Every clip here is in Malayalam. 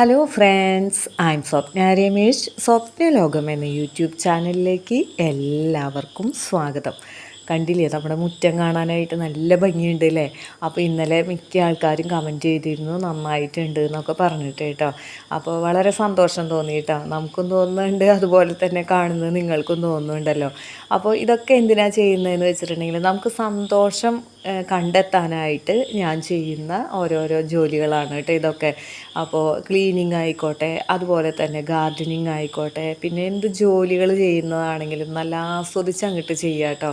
Hello friends I'm Swapna Ramesh Swapna ലോകം എന്ന യൂട്യൂബ് ചാനലിലേക്ക് എല്ലാവർക്കും സ്വാഗതം. കണ്ടില്ലേ നമ്മുടെ മുറ്റം കാണാനായിട്ട് നല്ല ഭംഗിയുണ്ട് അല്ലേ? അപ്പോൾ ഇന്നലെ മിക്ക ആൾക്കാരും കമന്റ് ചെയ്തിരുന്നു നന്നായിട്ടുണ്ട് എന്നൊക്കെ പറഞ്ഞിട്ട് കേട്ടോ. അപ്പോൾ വളരെ സന്തോഷം തോന്നി കേട്ടോ. നമുക്കും തോന്നുന്നുണ്ട് അതുപോലെ തന്നെ കാണുന്നത് നിങ്ങൾക്കും തോന്നുന്നുണ്ടല്ലോ. അപ്പോൾ ഇതൊക്കെ എന്തിനാണ് ചെയ്യുന്നതെന്ന് വെച്ചിട്ടുണ്ടെങ്കിൽ നമുക്ക് സന്തോഷം കണ്ടെത്താനായിട്ട് ഞാൻ ചെയ്യുന്ന ഓരോരോ ജോലികളാണ് കേട്ടോ ഇതൊക്കെ. അപ്പോൾ ക്ലീനിങ് ആയിക്കോട്ടെ അതുപോലെ തന്നെ ഗാർഡനിങ് ആയിക്കോട്ടെ പിന്നെ എന്ത് ജോലികൾ ചെയ്യുന്നതാണെങ്കിലും നല്ല ആസ്വദിച്ച് അങ്ങോട്ട് ചെയ്യുക കേട്ടോ.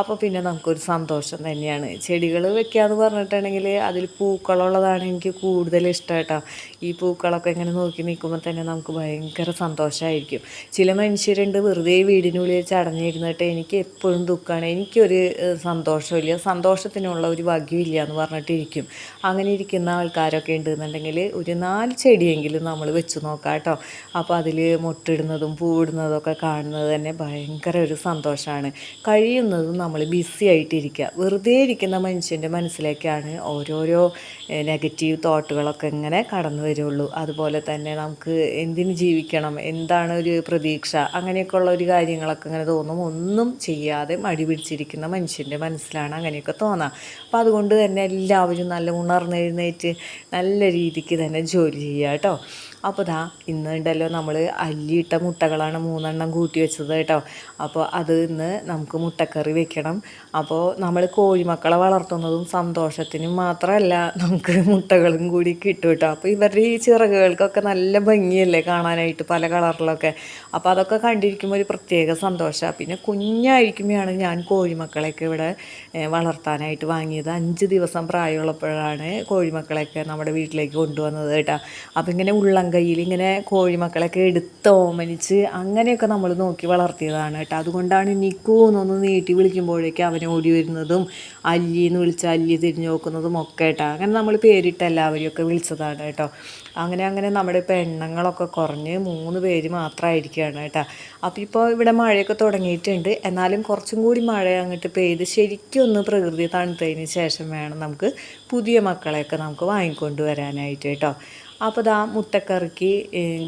അപ്പോൾ പിന്നെ നമുക്കൊരു സന്തോഷം തന്നെയാണ്. ചെടികൾ വെക്കുക എന്ന് പറഞ്ഞിട്ടുണ്ടെങ്കിൽ അതിൽ പൂക്കളുള്ളതാണ് എനിക്ക് കൂടുതൽ ഇഷ്ടം കേട്ടോ. ഈ പൂക്കളൊക്കെ ഇങ്ങനെ നോക്കി നിൽക്കുമ്പോൾ തന്നെ നമുക്ക് ഭയങ്കര സന്തോഷമായിരിക്കും. ചില മനുഷ്യരുണ്ട് വെറുതെ വീടിനുള്ളിൽ ചടഞ്ഞിരുന്നിട്ട് എനിക്ക് എപ്പോഴും ദുഃഖമാണ്. എനിക്കൊരു സന്തോഷമില്ല. സന്തോഷമില്ല സന്തോഷത്തിനുള്ള ഒരു ഭാഗ്യമില്ല എന്ന് പറഞ്ഞിട്ടിരിക്കും. അങ്ങനെ ഇരിക്കുന്ന ആൾക്കാരൊക്കെ ഉണ്ടെന്നുണ്ടെങ്കിൽ ഒരു നാല് ചെടിയെങ്കിലും നമ്മൾ വെച്ച് നോക്കാം കേട്ടോ. അപ്പോൾ അതിൽ മുട്ടിടുന്നതും പൂവിടുന്നതും ഒക്കെ കാണുന്നത് തന്നെ ഭയങ്കര ഒരു സന്തോഷമാണ്. കഴിയുന്നതും നമ്മൾ ബിസി ആയിട്ടിരിക്കുക. വെറുതെ ഇരിക്കുന്ന മനുഷ്യന്റെ മനസ്സിലേക്കാണ് ഓരോരോ നെഗറ്റീവ് തോട്ടുകളൊക്കെ ഇങ്ങനെ കടന്നു വരുള്ളൂ. അതുപോലെ തന്നെ നമുക്ക് എന്തിന് ജീവിക്കണം എന്താണ് ഒരു പ്രതീക്ഷ അങ്ങനെയൊക്കെയുള്ള ഒരു കാര്യങ്ങളൊക്കെ ഇങ്ങനെ തോന്നും. ഒന്നും ചെയ്യാതെ മടി പിടിച്ചിരിക്കുന്ന മനുഷ്യന്റെ മനസ്സിലാണ് അങ്ങനെയൊക്കെ തോന്നുക അപ്പോൾ അതുകൊണ്ട് തന്നെ എല്ലാവരും നല്ല ഉണർന്നെഴുന്നേറ്റ് നല്ല രീതിക്ക് തന്നെ ജോലി ചെയ്യുക കേട്ടോ അപ്പോൾ ദാ ഇന്നുണ്ടല്ലോ നമ്മൾ അല്ലിയിട്ട മുട്ടകളാണ് മൂന്നെണ്ണം കൂട്ടി വെച്ചത് കേട്ടോ. അപ്പോൾ അത് ഇന്ന് നമുക്ക് മുട്ടക്കറി വെക്കണം. അപ്പോൾ നമ്മൾ കോഴിമക്കളെ വളർത്തുന്നതും സന്തോഷത്തിനും മാത്രമല്ല നമുക്ക് മുട്ടകളും കൂടി കിട്ടും കേട്ടോ. അപ്പോൾ ഇവരുടെ ഈ ചിറകുകൾക്കൊക്കെ നല്ല ഭംഗിയല്ലേ കാണാനായിട്ട് പല കളറിലൊക്കെ. അപ്പോൾ അതൊക്കെ കണ്ടിരിക്കുമ്പോൾ ഒരു പ്രത്യേക സന്തോഷമാണ് പിന്നെ കുഞ്ഞായിരിക്കുമ്പോഴാണ് ഞാൻ കോഴിമക്കളെയൊക്കെ ഇവിടെ വളർത്താനായിട്ട് വാങ്ങിയത്. അഞ്ച് ദിവസം പ്രായമുള്ളപ്പോഴാണ് കോഴിമക്കളെയൊക്കെ നമ്മുടെ വീട്ടിലേക്ക് കൊണ്ടുവന്നത് കേട്ടോ. അപ്പോൾ ഇങ്ങനെ ഉള്ളം കയ്യിൽ ഇങ്ങനെ കോഴിമക്കളൊക്കെ എടുത്ത് ഓമനിച്ച് അങ്ങനെയൊക്കെ നമ്മൾ നോക്കി വളർത്തിയതാണ് കേട്ടോ. അതുകൊണ്ടാണ് നിക്കൂ എന്നൊന്ന് നീട്ടി വിളിക്കുമ്പോഴേക്കും അവനെ ഓടി വരുന്നതും അല്ലി എന്ന് വിളിച്ച് അല്ലി തിരിഞ്ഞു നോക്കുന്നതും ഒക്കെ കേട്ടോ. അങ്ങനെ നമ്മൾ പേരിട്ട് എല്ലാവരെയൊക്കെ വിളിച്ചതാണ് കേട്ടോ. അങ്ങനെ അങ്ങനെ നമ്മുടെ പെണ്ണുങ്ങളൊക്കെ കുറഞ്ഞ് മൂന്ന് പേര് മാത്രമായിരിക്കുകയാണ് കേട്ടോ. അപ്പോൾ ഇപ്പോൾ ഇവിടെ മഴയൊക്കെ തുടങ്ങിയിട്ടുണ്ട്. എന്നാലും കുറച്ചും കൂടി മഴ അങ്ങോട്ട് പെയ്ത് ശരിക്കും ഒന്ന് പ്രകൃതി തണുത്തതിന് ശേഷം വേണം നമുക്ക് പുതിയ മക്കളെയൊക്കെ നമുക്ക് വാങ്ങിക്കൊണ്ട് വരാനായിട്ട് കേട്ടോ. അപ്പോൾ ഇതാ മുട്ടക്കറിക്ക്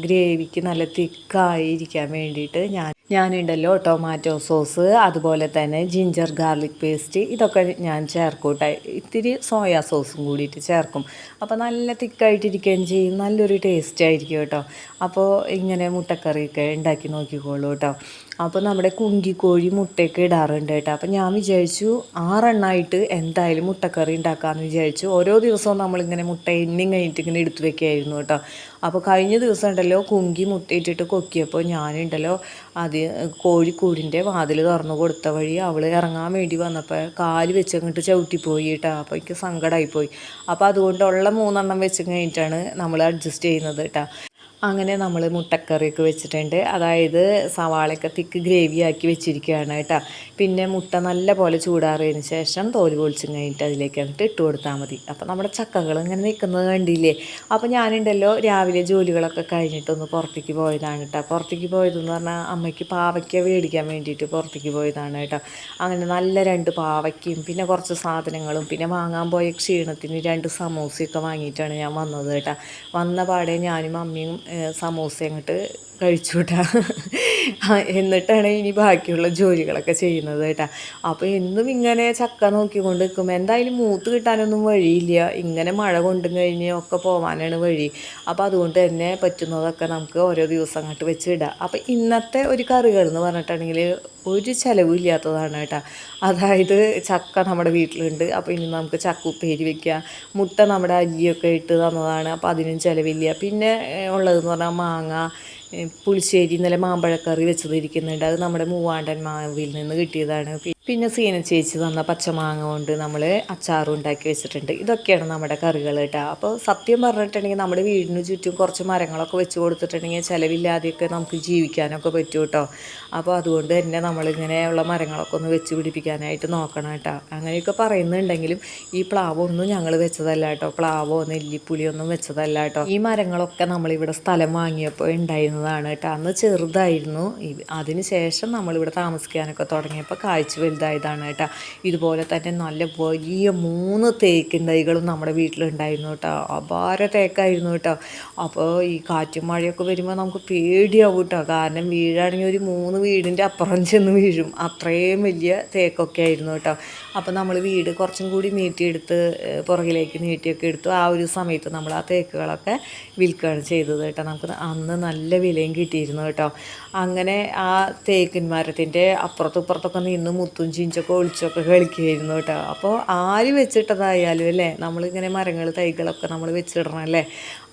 ഗ്രേവിക്ക് നല്ല തിക്കായി ഇരിക്കാൻ വേണ്ടിയിട്ട് ഞാൻ ഞാനുണ്ടല്ലോ ടൊമാറ്റോ സോസ് അതുപോലെ തന്നെ ജിഞ്ചർ ഗാർലിക് പേസ്റ്റ് ഇതൊക്കെ ഞാൻ ചേർക്കും കേട്ടോ ഇത്തിരി സോയാ സോസും കൂടിയിട്ട് ചേർക്കും. അപ്പോൾ നല്ല തിക്കായിട്ടിരിക്കുകയും ചെയ്യും. നല്ലൊരു ടേസ്റ്റ് ആയിരിക്കും കേട്ടോ. അപ്പോൾ ഇങ്ങനെ മുട്ടക്കറിയൊക്കെ ഉണ്ടാക്കി നോക്കിക്കോളൂ കേട്ടോ. അപ്പോൾ നമ്മുടെ കുങ്കിക്കോഴി മുട്ടയൊക്കെ ഇടാറുണ്ട് കേട്ടോ. അപ്പോൾ ഞാൻ വിചാരിച്ചു ആറെണ്ണമായിട്ട് എന്തായാലും മുട്ടക്കറി ഉണ്ടാക്കാമെന്ന് വിചാരിച്ചു. ഓരോ ദിവസവും നമ്മളിങ്ങനെ മുട്ട എണ്ണം കഴിഞ്ഞിട്ട് ഇങ്ങനെ എടുത്തു വെക്കുകയായിരുന്നു കേട്ടോ. അപ്പോൾ കഴിഞ്ഞ ദിവസം ഉണ്ടല്ലോ കുങ്കി മുട്ടയിട്ടിട്ട് കൊക്കിയപ്പോൾ ഞാനുണ്ടല്ലോ അത് കോഴിക്കൂടിന്റെ വാതിൽ തുറന്നു കൊടുത്ത വഴി അവൾ ഇറങ്ങാൻ വേണ്ടി വന്നപ്പോൾ കാൽ വെച്ച് അങ്ങോട്ട് ചവിട്ടിപ്പോയി കേട്ടോ. അപ്പോൾ എനിക്ക് സങ്കടമായിപ്പോയി അപ്പോൾ അതുകൊണ്ടുള്ള മൂന്നെണ്ണം വെച്ച് കഴിഞ്ഞിട്ടാണ് നമ്മൾ അഡ്ജസ്റ്റ് ചെയ്യുന്നത് കേട്ടോ. അങ്ങനെ നമ്മൾ മുട്ടക്കറിയൊക്കെ വെച്ചിട്ടുണ്ട്. അതായത് സവാളയൊക്കെ തിക്ക് ഗ്രേവി ആക്കി വെച്ചിരിക്കുകയാണ് കേട്ടോ. പിന്നെ മുട്ട നല്ല പോലെ ചൂടാറിയതിന് ശേഷം തോൽ പൊളിച്ചും കഴിഞ്ഞിട്ട് അതിലേക്ക് അങ്ങോട്ട് ഇട്ട് കൊടുത്താൽ മതി. അപ്പോൾ നമ്മുടെ ചക്കകൾ ഇങ്ങനെ നിൽക്കുന്നത് കണ്ടില്ലേ? അപ്പോൾ ഞാനുണ്ടല്ലോ രാവിലെ ജോലികളൊക്കെ കഴിഞ്ഞിട്ടൊന്ന് പുറത്തേക്ക് പോയതാണ് കേട്ടോ. പുറത്തേക്ക് പോയതെന്ന് പറഞ്ഞാൽ അമ്മയ്ക്ക് പാവയ്ക്ക മേടിക്കാൻ വേണ്ടിയിട്ട് പുറത്തേക്ക് പോയതാണ് കേട്ടോ. അങ്ങനെ നല്ല രണ്ട് പാവയ്ക്കയും പിന്നെ കുറച്ച് സാധനങ്ങളും പിന്നെ വാങ്ങാൻ പോയ ക്ഷീണത്തിന് രണ്ട് സമൂസയൊക്കെ വാങ്ങിയിട്ടാണ് ഞാൻ വന്നത് കേട്ടോ. വന്ന പാടെ ഞാനും അമ്മയും സമൂസ അങ്ങോട്ട് കഴിച്ചു കേട്ടാ എന്നിട്ടാണ് ഇനി ബാക്കിയുള്ള ജോലികളൊക്കെ ചെയ്യുന്നത് കേട്ടാ. അപ്പോൾ എന്നും ഇങ്ങനെ ചക്ക നോക്കിക്കൊണ്ട് നിൽക്കുമ്പോൾ എന്തായാലും മൂത്ത് കിട്ടാനൊന്നും വഴിയില്ല. ഇങ്ങനെ മഴ കൊണ്ടും കഴിഞ്ഞ് ഒക്കെ പോകാനാണ് വഴി. അപ്പോൾ അതുകൊണ്ട് തന്നെ പറ്റുന്നതൊക്കെ നമുക്ക് ഓരോ ദിവസം അങ്ങോട്ട് വെച്ച് ഇടാം. അപ്പോൾ ഇന്നത്തെ ഒരു കറികൾ എന്ന് പറഞ്ഞിട്ടുണ്ടെങ്കിൽ ഒരു ചിലവും ഇല്ലാത്തതാണ് കേട്ടോ. അതായത് ചക്ക നമ്മുടെ വീട്ടിലുണ്ട്. അപ്പോൾ ഇനി നമുക്ക് ചക്ക ഉപ്പേരി വെക്കുക മുട്ട നമ്മുടെ അല്ലിയൊക്കെ ഇട്ട് തന്നതാണ്. അപ്പോൾ അതിനും ചിലവില്ല. പിന്നെ ഉള്ളതെന്ന് പറഞ്ഞാൽ മാങ്ങ പുളിശ്ശേരി ഇന്നലെ മാമ്പഴക്കറി വെച്ചത് ഇരിക്കുന്നുണ്ട്. അത് നമ്മുടെ മൂവാണ്ടൻ മാവിൽ നിന്ന് കിട്ടിയതാണ്. പിന്നെ സീന ചേച്ചി തന്ന പച്ചമാങ്ങ കൊണ്ട് നമ്മൾ അച്ചാറും ഉണ്ടാക്കി വെച്ചിട്ടുണ്ട്. ഇതൊക്കെയാണ് നമ്മുടെ കറികൾ കേട്ടോ അപ്പോൾ സത്യം പറഞ്ഞിട്ടുണ്ടെങ്കിൽ നമ്മുടെ വീടിന് ചുറ്റും കുറച്ച് മരങ്ങളൊക്കെ വെച്ച് കൊടുത്തിട്ടുണ്ടെങ്കിൽ ചിലവില്ലാതെയൊക്കെ നമുക്ക് ജീവിക്കാനൊക്കെ പറ്റും കേട്ടോ അപ്പോൾ അതുകൊണ്ട് തന്നെ നമ്മളിങ്ങനെയുള്ള മരങ്ങളൊക്കെ ഒന്ന് വെച്ച് പിടിപ്പിക്കാനായിട്ട് നോക്കണം കേട്ടോ അങ്ങനെയൊക്കെ പറയുന്നുണ്ടെങ്കിലും ഈ പ്ലാവൊന്നും ഞങ്ങൾ വെച്ചതല്ല കേട്ടോ പ്ലാവോ നെല്ലിപ്പുളിയൊന്നും വെച്ചതല്ല കേട്ടോ ഈ മരങ്ങളൊക്കെ നമ്മളിവിടെ സ്ഥലം വാങ്ങിയപ്പോൾ ഉണ്ടായിരുന്നതാണ് കേട്ടോ അന്ന് ചെറുതായിരുന്നു. അതിന് ശേഷം നമ്മളിവിടെ താമസിക്കാനൊക്കെ തുടങ്ങിയപ്പോൾ കാഴ്ച വലുതായതാണ് കേട്ടോ. ഇതുപോലെ തന്നെ നല്ല വലിയ മൂന്ന് തേക്കിൻ തൈകളും നമ്മുടെ വീട്ടിലുണ്ടായിരുന്നു കേട്ടോ. അപാര തേക്കായിരുന്നു കേട്ടോ. അപ്പോൾ ഈ കാറ്റും മഴയൊക്കെ വരുമ്പോൾ നമുക്ക് പേടിയാവും കേട്ടോ. കാരണം വീഴാണെങ്കിൽ ഒരു മൂന്ന് വീടിന്റെ അപ്പുറം ചെന്ന് വീഴും. അത്രയും വലിയ തേക്കൊക്കെ ആയിരുന്നു കേട്ടോ. അപ്പോൾ നമ്മൾ വീട് കുറച്ചും കൂടി നീട്ടിയെടുത്ത് പുറകിലേക്ക് നീട്ടിയൊക്കെ എടുത്തു ആ ഒരു സമയത്ത് നമ്മൾ ആ തേക്കുകളൊക്കെ വിൽക്കുകയാണ് ചെയ്തത് കേട്ടോ. നമുക്ക് അന്ന് നല്ല വിലയും കിട്ടിയിരുന്നു കേട്ടോ. അങ്ങനെ ആ തേക്കിൻ മരത്തിന്റെ അപ്പുറത്തും ഇപ്പുറത്തൊക്കെ നിന്ന് മുത്തും ചിഞ്ചൊക്കെ ഒളിച്ചൊക്കെ കളിക്കുകയായിരുന്നു കേട്ടോ. അപ്പോൾ ആര് വെച്ചിട്ടതായാലും അല്ലേ നമ്മളിങ്ങനെ മരങ്ങൾ തൈകളൊക്കെ നമ്മൾ വെച്ചിടണം അല്ലേ?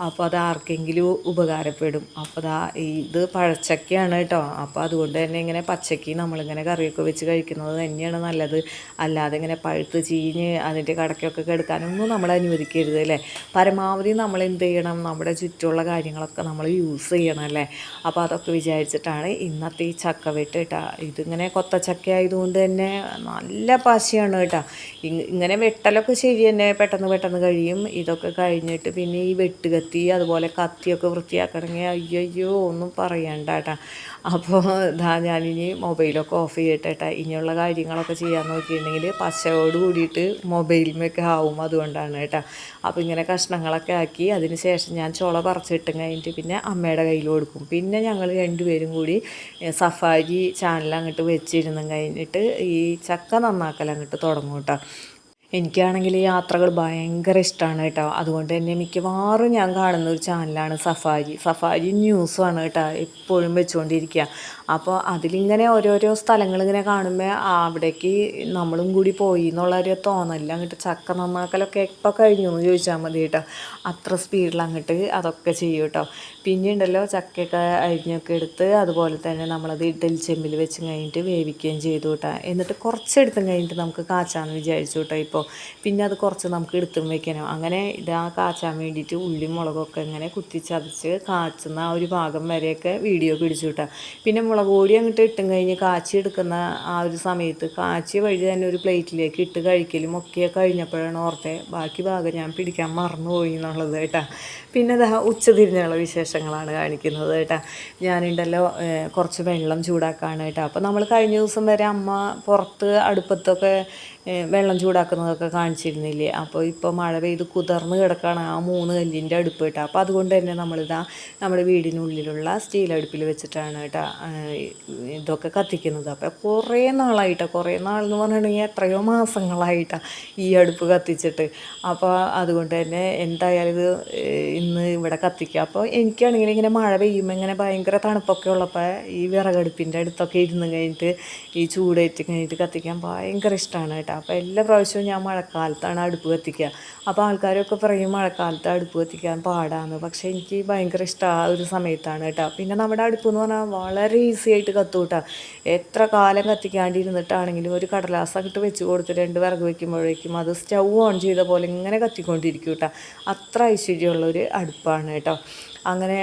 അപ്പോൾ അത് ആർക്കെങ്കിലും ഉപകാരപ്പെടും. അപ്പോൾ ദാ ഇത് പഴച്ചക്കയാണ് കേട്ടോ. അപ്പോൾ അതുകൊണ്ട് തന്നെ ഇങ്ങനെ പച്ചക്ക് നമ്മളിങ്ങനെ കറിയൊക്കെ വെച്ച് കഴിക്കുന്നത് തന്നെയാണ് നല്ലത്. അല്ലാതെ ഇങ്ങനെ പഴുത്ത് ചീഞ്ഞ് അതിന്റെ കടക്കൊക്കെ കെടുക്കാനൊന്നും നമ്മൾ അനുവദിക്കരുത് അല്ലേ? പരമാവധി നമ്മൾ എന്ത് ചെയ്യണം? നമ്മുടെ ചുറ്റുമുള്ള കാര്യങ്ങളൊക്കെ നമ്മൾ യൂസ് ചെയ്യണം അല്ലേ? അപ്പോൾ അതൊക്കെ വിചാരിച്ചിട്ടാണ് ഇന്നത്തെ ഈ ചക്ക വെട്ട് കേട്ടോ. ഇതിങ്ങനെ കൊത്ത ചക്ക ആയതുകൊണ്ട് തന്നെ നല്ല പശയാണ് കേട്ടോ. ഇങ് ഇങ്ങനെ വെട്ടലൊക്കെ ശരി തന്നെ പെട്ടെന്ന് പെട്ടെന്ന് കഴിയും. ഇതൊക്കെ കഴിഞ്ഞിട്ട് പിന്നെ ഈ വെട്ടുകത്തി അതുപോലെ കത്തിയൊക്കെ വൃത്തിയാക്കണമെങ്കിൽ അയ്യോ ഒന്നും പറയണ്ട കേട്ടോ. അപ്പോൾ ഇതാ ഞാനിനി മൊബൈലൊക്കെ ഓഫ് ചെയ്യട്ടെ കേട്ടോ. ഇനിയുള്ള കാര്യങ്ങളൊക്കെ ചെയ്യാൻ നോക്കിയിട്ടുണ്ടെങ്കിൽ പശയോട് കൂടിയിട്ട് മൊബൈലിമൊക്കെ ആവും അതുകൊണ്ടാണ് കേട്ടോ. അപ്പോൾ ഇങ്ങനെ കഷ്ണങ്ങളൊക്കെ ആക്കി അതിന് ശേഷം ഞാൻ ചുള പറിച്ചിട്ടും കഴിഞ്ഞിട്ട് പിന്നെ അമ്മയുടെ കയ്യിൽ കൊടുക്കും. പിന്നെ ഞങ്ങൾ രണ്ടുപേരും കൂടി സഫാരി ചാനൽ അങ്ങോട്ട് വെച്ചിരുന്നും കഴിഞ്ഞിട്ട് ചക്ക നന്നാക്കൽ അങ്ങോട്ട് തുടങ്ങും കേട്ടോ. എനിക്കാണെങ്കിൽ യാത്രകൾ ഭയങ്കര ഇഷ്ടമാണ് കേട്ടോ. അതുകൊണ്ട് തന്നെ മിക്കവാറും ഞാൻ കാണുന്ന ഒരു ചാനലാണ് സഫാരി. സഫാരി ന്യൂസുമാണ് കേട്ടോ എപ്പോഴും വെച്ചുകൊണ്ടിരിക്കുക അപ്പോൾ അതിലിങ്ങനെ ഓരോരോ സ്ഥലങ്ങൾ ഇങ്ങനെ കാണുമ്പോൾ അവിടേക്ക് നമ്മളും കൂടി പോയി എന്നുള്ള ഒരു തോന്നലില്ല അങ്ങോട്ട് ചക്ക നന്നാക്കലൊക്കെ എപ്പോൾ കഴിഞ്ഞു എന്ന് ചോദിച്ചാൽ മതി കേട്ടോ അത്ര സ്പീഡിൽ അങ്ങോട്ട് അതൊക്കെ ചെയ്യും കേട്ടോ പിന്നെ ഉണ്ടല്ലോ ചക്കയൊക്കെ അരിഞ്ഞൊക്കെ എടുത്ത് അതുപോലെ തന്നെ നമ്മളത് ഇഡലി ചെമ്പിൽ വെച്ച് കഴിഞ്ഞിട്ട് വേവിക്കുകയും ചെയ്തു കേട്ടോ എന്നിട്ട് കുറച്ചെടുത്തും കഴിഞ്ഞിട്ട് നമുക്ക് കാച്ചാന്ന് വിചാരിച്ചു കേട്ടോ ഇപ്പോൾ പിന്നെ അത് കുറച്ച് നമുക്ക് എടുത്തും വെക്കണം. അങ്ങനെ ഇതാ കാച്ചാൻ വേണ്ടിയിട്ട് ഉള്ളിയും മുളകൊക്കെ ഇങ്ങനെ കുത്തിച്ചതച്ച് കാച്ചുന്ന ആ ഒരു ഭാഗം വരെയൊക്കെ വീഡിയോ പിടിച്ചു കേട്ടോ പിന്നെ മുളക് പൊടി അങ്ങോട്ട് ഇട്ടും കഴിഞ്ഞ് കാച്ചി എടുക്കുന്ന ആ ഒരു സമയത്ത് കാച്ചി വഴി തന്നെ ഒരു പ്ലേറ്റിലേക്ക് ഇട്ട് കഴിക്കലും ഒക്കെ കഴിഞ്ഞപ്പോഴാണ് ഓർത്തെ ബാക്കി ഭാഗം ഞാൻ പിടിക്കാൻ മറന്നുപോയി എന്നുള്ളത് കേട്ടാ. പിന്നെ ദാ ഉച്ചതിരിഞ്ഞുള്ള വിശേഷങ്ങളാണ് കാണിക്കുന്നത് കേട്ടാ. ഞാനുണ്ടല്ലോ കുറച്ച് വെള്ളം ചൂടാക്കാണ് കേട്ടോ. അപ്പോൾ നമ്മൾ കഴിഞ്ഞ ദിവസം വരെ അമ്മ പുറത്ത് അടുപ്പത്തൊക്കെ വെള്ളം ചൂടാക്കുന്നതൊക്കെ കാണിച്ചിരുന്നില്ലേ? അപ്പോൾ ഇപ്പോൾ മഴ പെയ്ത് കുതിർന്ന് കിടക്കുകയാണ് ആ മൂന്ന് കല്ലിന്റെ അടുപ്പ് കേട്ടോ. അപ്പോൾ അതുകൊണ്ട് തന്നെ നമ്മളിതാ നമ്മുടെ വീടിനുള്ളിലുള്ള സ്റ്റീൽ അടുപ്പിൽ വെച്ചിട്ടാണ് കേട്ടോ ഇതൊക്കെ കത്തിക്കുന്നത്. അപ്പോൾ കുറേ നാളായിട്ടോ കുറേ നാളെന്ന് പറഞ്ഞിട്ടുണ്ടെങ്കിൽ എത്രയോ മാസങ്ങളായിട്ടാണ് ഈ അടുപ്പ് കത്തിച്ചിട്ട്. അപ്പോൾ അതുകൊണ്ട് തന്നെ എന്തായാലും ഇത് ഇന്ന് ഇവിടെ കത്തിക്കുക അപ്പോൾ എനിക്കാണെങ്കിൽ ഇങ്ങനെ മഴ പെയ്യുമ്പോൾ ഇങ്ങനെ ഭയങ്കര തണുപ്പൊക്കെ ഉള്ളപ്പോൾ ഈ വിറകടുപ്പിന്റെ അടുത്തൊക്കെ ഇരുന്ന് കഴിഞ്ഞിട്ട് ഈ ചൂടേറ്റ് കഴിഞ്ഞിട്ട് കത്തിക്കാൻ ഭയങ്കര ഇഷ്ടമാണ് കേട്ടോ. അപ്പോൾ എല്ലാ പ്രാവശ്യവും ഞാൻ മഴക്കാലത്താണ് അടുപ്പ് കത്തിക്കുക. അപ്പോൾ ആൾക്കാരൊക്കെ പറയും മഴക്കാലത്ത് അടുപ്പ് കത്തിക്കാൻ പാടാന്ന്. പക്ഷേ എനിക്ക് ഭയങ്കര ഇഷ്ടം ആ ഒരു സമയത്താണ് കേട്ടോ. പിന്നെ നമ്മുടെ അടുപ്പ് എന്ന് പറഞ്ഞാൽ വളരെ ഈസി ആയിട്ട് കത്തും കേട്ടോ. എത്ര കാലം കത്തിക്കാണ്ടിരുന്നിട്ടാണെങ്കിലും ഒരു കടലാസൊക്കെ ഇട്ട് വെച്ച് കൊടുത്ത് രണ്ട് വിറക് വെക്കുമ്പോഴേക്കും അത് സ്റ്റൗ ഓൺ ചെയ്ത പോലെ ഇങ്ങനെ കത്തിക്കൊണ്ടിരിക്കും കേട്ടോ. അത്ര ഐശ്വര്യമുള്ള ഒരു അടുപ്പാണ് കേട്ടോ. അങ്ങനെ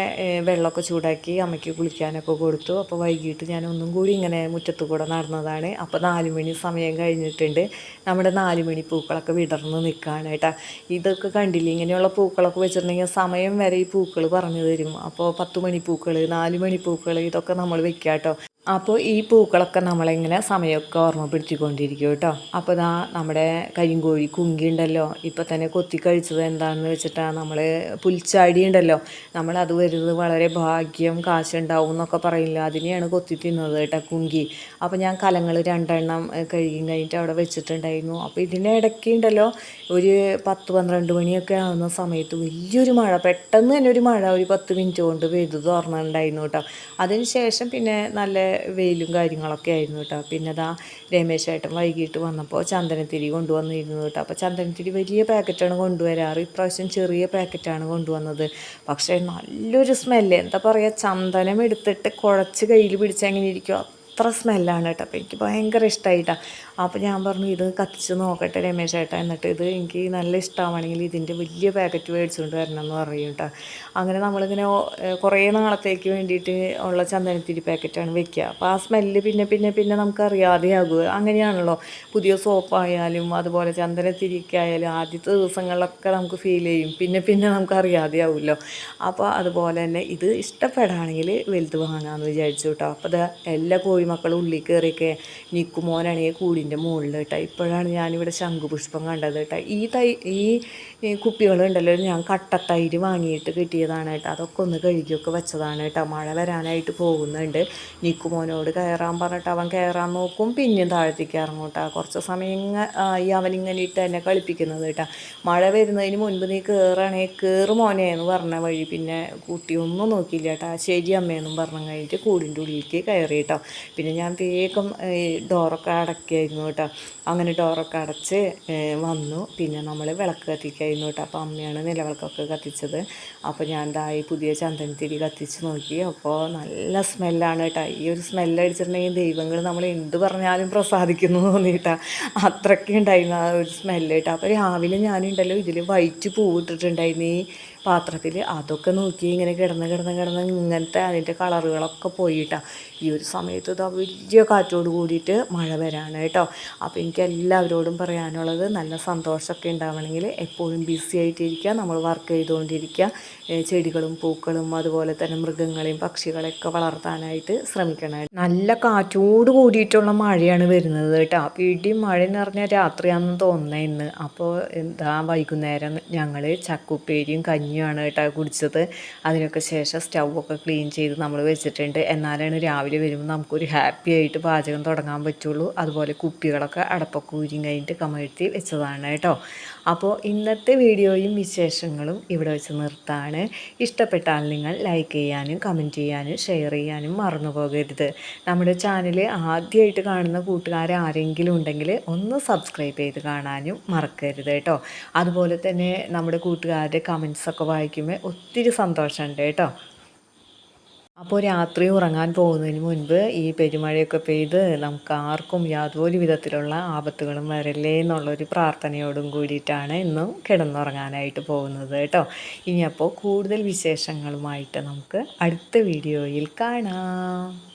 വെള്ളമൊക്കെ ചൂടാക്കി അമ്മയ്ക്ക് കുളിക്കാനൊക്കെ കൊടുത്തു. അപ്പോൾ വൈകിട്ട് ഞാൻ ഒന്നും കൂടി ഇങ്ങനെ മുറ്റത്തു കൂടെ നടന്നതാണ്. അപ്പോൾ നാല് മണി സമയം കഴിഞ്ഞിട്ടുണ്ട്. നമ്മുടെ നാല് മണി പൂക്കളൊക്കെ വിടർന്ന് നിൽക്കുകയാണ് കേട്ടോ ഇതൊക്കെ കണ്ടില്ലേ? ഇങ്ങനെയുള്ള പൂക്കളൊക്കെ വെച്ചിട്ടുണ്ടെങ്കിൽ സമയം വരെ ഈ പൂക്കൾ പറഞ്ഞു തരും. അപ്പോൾ പത്ത് മണി പൂക്കൾ നാല് മണി പൂക്കൾ ഇതൊക്കെ നമ്മൾ വെക്കാം കേട്ടോ അപ്പോൾ ഈ പൂക്കളൊക്കെ നമ്മളിങ്ങനെ സമയമൊക്കെ ഓർമ്മപ്പെടുത്തിക്കൊണ്ടിരിക്കും കേട്ടോ. അപ്പോൾ ഇതാ നമ്മുടെ കരിങ്കോഴി കുങ്കി ഉണ്ടല്ലോ ഇപ്പോൾ തന്നെ കൊത്തി കഴിച്ചത് എന്താണെന്ന് വെച്ചിട്ടാണ് നമ്മൾ പുൽച്ചാടി ഉണ്ടല്ലോ. നമ്മളത് വരുന്നത് വളരെ ഭാഗ്യം കാശുണ്ടാവും എന്നൊക്കെ പറയില്ല അതിനെയാണ് കൊത്തി തിന്നത് കേട്ടോ കുങ്കി. അപ്പോൾ ഞാൻ കലങ്ങൾ രണ്ടെണ്ണം കഴുകി കഴിഞ്ഞിട്ട് അവിടെ വെച്ചിട്ടുണ്ടായിരുന്നു. അപ്പോൾ ഇതിന്റെ ഇടയ്ക്ക് ഉണ്ടല്ലോ ഒരു പത്ത് പന്ത്രണ്ട് മണിയൊക്കെ ആവുന്ന സമയത്ത് വലിയൊരു മഴ പെട്ടെന്ന് തന്നെ ഒരു മഴ ഒരു പത്ത് മിനിറ്റ് കൊണ്ട് പെയ്തു തുറന്നിട്ടുണ്ടായിരുന്നു കേട്ടോ. അതിന് ശേഷം പിന്നെ നല്ല വെയിലും കാര്യങ്ങളൊക്കെ ആയിരുന്നു കേട്ടോ. പിന്നെ അതാ രമേശ് ഏട്ടൻ വൈകിട്ട് വന്നപ്പോൾ ചന്ദനത്തിരി കൊണ്ടുവന്നിരുന്നു കേട്ടോ. അപ്പോൾ ചന്ദനത്തിരി വലിയ പാക്കറ്റാണ് കൊണ്ടുവരാറ്. ഇപ്രാവശ്യം ചെറിയ പാക്കറ്റാണ് കൊണ്ടുവന്നത്. പക്ഷേ നല്ലൊരു സ്മെല്ല് എന്താ പറയുക ചന്ദനം എടുത്തിട്ട് കുഴച്ച് കയ്യിൽ പിടിച്ച് എങ്ങനെ ഇരിക്കും? അത്ര സ്മെല്ലാണ് കേട്ടോ. അപ്പോൾ എനിക്ക് ഭയങ്കര ഇഷ്ടമായിട്ടാണ് അപ്പോൾ ഞാൻ പറഞ്ഞു ഇത് കത്തിച്ച് നോക്കട്ടെ രമേശ് ഏട്ടാ. എന്നിട്ട് ഇത് എനിക്ക് നല്ല ഇഷ്ടമാണെങ്കിൽ ഇതിന്റെ വലിയ പാക്കറ്റ് മേടിച്ചുകൊണ്ട് വരണം എന്ന് പറയും കേട്ടോ. അങ്ങനെ നമ്മളിങ്ങനെ കുറേ നാളത്തേക്ക് വേണ്ടിയിട്ട് ഉള്ള ചന്ദനത്തിരി പാക്കറ്റാണ് വെക്കുക അപ്പോൾ ആ സ്മെല്ല് പിന്നെ പിന്നെ പിന്നെ നമുക്ക് അറിയാതെയാകുക. അങ്ങനെയാണല്ലോ. പുതിയ സോപ്പായാലും അതുപോലെ ചന്ദനത്തിരിക്കായാലും ആദ്യത്തെ ദിവസങ്ങളിലൊക്കെ നമുക്ക് ഫീൽ ചെയ്യും. പിന്നെ പിന്നെ നമുക്ക് അറിയാതെയാവുമല്ലോ അപ്പോൾ അതുപോലെ തന്നെ ഇത് ഇഷ്ടപ്പെടുകയാണെങ്കിൽ വലുത് വാങ്ങാമെന്ന് വിചാരിച്ചു കേട്ടോ. അപ്പോൾ അത് എല്ലാ കോഴിമക്കളും ഉള്ളിൽ കയറിയൊക്കെ നിക്കുമോനാണെങ്കിൽ കൂടിന്റെ മുകളിൽ കേട്ടോ ഇപ്പോഴാണ് ഞാനിവിടെ ശംഖുപുഷ്പം കണ്ടത് കേട്ടോ. ഈ തൈ ഈ ഈ കുപ്പികളുണ്ടല്ലോ ഞാൻ കട്ടത്തൈര് വാങ്ങിയിട്ട് കിട്ടിയതാണ് കേട്ടോ. അതൊക്കെ ഒന്ന് കഴുകിയൊക്കെ വെച്ചതാണ് കേട്ടോ. മഴ വരാനായിട്ട് പോകുന്നുണ്ട്. നിക്കുമോനോട് കയറാൻ പറഞ്ഞിട്ട് അവൻ കയറാൻ നോക്കും പിന്നെയും താഴത്തേക്ക് ഇറങ്ങും കേട്ടോ. കുറച്ച് സമയം ആയി അവനിങ്ങനെ ഇട്ട് എന്നെ കളിപ്പിക്കുന്നത് കേട്ടോ. മഴ വരുന്നതിന് മുൻപ് നീ കയറണേ കയറ് മോനെ എന്ന് പറഞ്ഞ വഴി പിന്നെ കുട്ടിയൊന്നും നോക്കിയില്ല കേട്ടോ. ശരി അമ്മയെന്നും പറഞ്ഞു കഴിഞ്ഞിട്ട് കൂടിന്റെ ഉള്ളിലേക്ക് കയറി കേട്ടോ. പിന്നെ ഞാൻ വേഗം ഈ ഡോറൊക്കെ അടക്കിയായിരുന്നു കേട്ടോ. അങ്ങനെ ഡോറൊക്കെ അടച്ച് വന്നു. പിന്നെ നമ്മൾ വിളക്ക് കത്തിക്കായിരുന്നു കേട്ടോ. അപ്പോൾ അമ്മയാണ് നിലവിളക്കൊക്കെ കത്തിച്ചത്. അപ്പോൾ ഞാൻ ഈ പുതിയ ചന്ദനത്തിരി കത്തിച്ച് നോക്കി. അപ്പോൾ നല്ല സ്മെല്ലാണ് കേട്ടോ. ഈ ഒരു സ്മെല്ല് അടിച്ചിട്ടുണ്ടെങ്കിൽ ദൈവങ്ങൾ നമ്മൾ എന്ത് പറഞ്ഞാലും പ്രസാദിക്കുന്നു തോന്നിയിട്ടാ. അത്രയ്ക്ക് ഉണ്ടായിരുന്നു ആ ഒരു സ്മെല്ല് കേട്ടോ. അപ്പോൾ രാവിലെ ഞാനുണ്ടല്ലോ ഇതിൽ വൈറ്റ് പൂവിട്ടിട്ടുണ്ടായിരുന്നു ഈ പാത്രത്തിൽ അതൊക്കെ നോക്കി ഇങ്ങനെ കിടന്ന് കിടന്ന് കിടന്ന് ഇങ്ങനത്തെ അതിന്റെ കളറുകളൊക്കെ പോയിട്ടാണ് ഈ ഒരു സമയത്ത് ഇതാ വലിയ കാറ്റോട് കൂടിയിട്ട് മഴ വരാണ് കേട്ടോ. അപ്പോൾ എനിക്ക് എല്ലാവരോടും പറയാനുള്ളത് നല്ല സന്തോഷമൊക്കെ ഉണ്ടാവണമെങ്കിൽ എപ്പോഴും ബിസി ആയിട്ടിരിക്കുക നമ്മൾ വർക്ക് ചെയ്തുകൊണ്ടിരിക്കുക. ചെടികളും പൂക്കളും അതുപോലെ തന്നെ മൃഗങ്ങളെയും പക്ഷികളെയൊക്കെ വളർത്താനായിട്ട് ശ്രമിക്കണം. നല്ല കാറ്റോട് കൂടിയിട്ടുള്ള മഴയാണ് വരുന്നത് കേട്ടോ. അപ്പോൾ ഇടിയും മഴ എന്ന് പറഞ്ഞാൽ രാത്രിയാണെന്ന് തോന്നുന്നത് ഇന്ന്. അപ്പോൾ എന്താ വൈകുന്നേരം ഞങ്ങൾ ചക്കുപ്പേരിയും കഞ്ഞിയുമാണ് കേട്ടോ കുടിച്ചത്. അതിനൊക്കെ ശേഷം സ്റ്റൗവൊക്കെ ക്ലീൻ ചെയ്ത് നമ്മൾ വെച്ചിട്ടുണ്ട്. എന്നാലാണ് രാവിലെ വരുമ്പോൾ നമുക്കൊരു ഹാപ്പി ആയിട്ട് പാചകം തുടങ്ങാൻ പറ്റുള്ളൂ. അതുപോലെ കുപ്പികളൊക്കെ അടപ്പൊക്കെ ഊരിയും കഴിഞ്ഞിട്ട് കമഴ്ത്തി വെച്ചതാണ് കേട്ടോ. അപ്പോൾ ഇന്നത്തെ വീഡിയോയും വിശേഷങ്ങളും ഇവിടെ വെച്ച് നിർത്താണ്. ഇഷ്ടപ്പെട്ടാൽ നിങ്ങൾ ലൈക്ക് ചെയ്യാനും കമന്റ് ചെയ്യാനും ഷെയർ ചെയ്യാനും മറന്നു പോകരുത്. നമ്മുടെ ചാനൽ ആദ്യമായിട്ട് കാണുന്ന കൂട്ടുകാർ ആരെങ്കിലും ഉണ്ടെങ്കിൽ ഒന്ന് സബ്സ്ക്രൈബ് ചെയ്ത് കാണാനും മറക്കരുത് കേട്ടോ. അതുപോലെ തന്നെ നമ്മുടെ കൂട്ടുകാരുടെ കമൻസൊക്കെ വായിക്കുമ്പോൾ ഒത്തിരി സന്തോഷമുണ്ട് കേട്ടോ. അപ്പോൾ രാത്രി ഉറങ്ങാൻ പോകുന്നതിന് മുൻപ് ഈ പെരുമഴയൊക്കെ പെയ്ത് നമുക്ക് ആർക്കും യാതൊരു വിധത്തിലുള്ള ആപത്തുകളും വരല്ലേ എന്നുള്ളൊരു പ്രാർത്ഥനയോടും കൂടിയിട്ടാണ് ഇന്നും കിടന്നുറങ്ങാനായിട്ട് പോകുന്നത് കേട്ടോ. ഇനിയപ്പോൾ കൂടുതൽ വിശേഷങ്ങളുമായിട്ട് നമുക്ക് അടുത്ത വീഡിയോയിൽ കാണാം.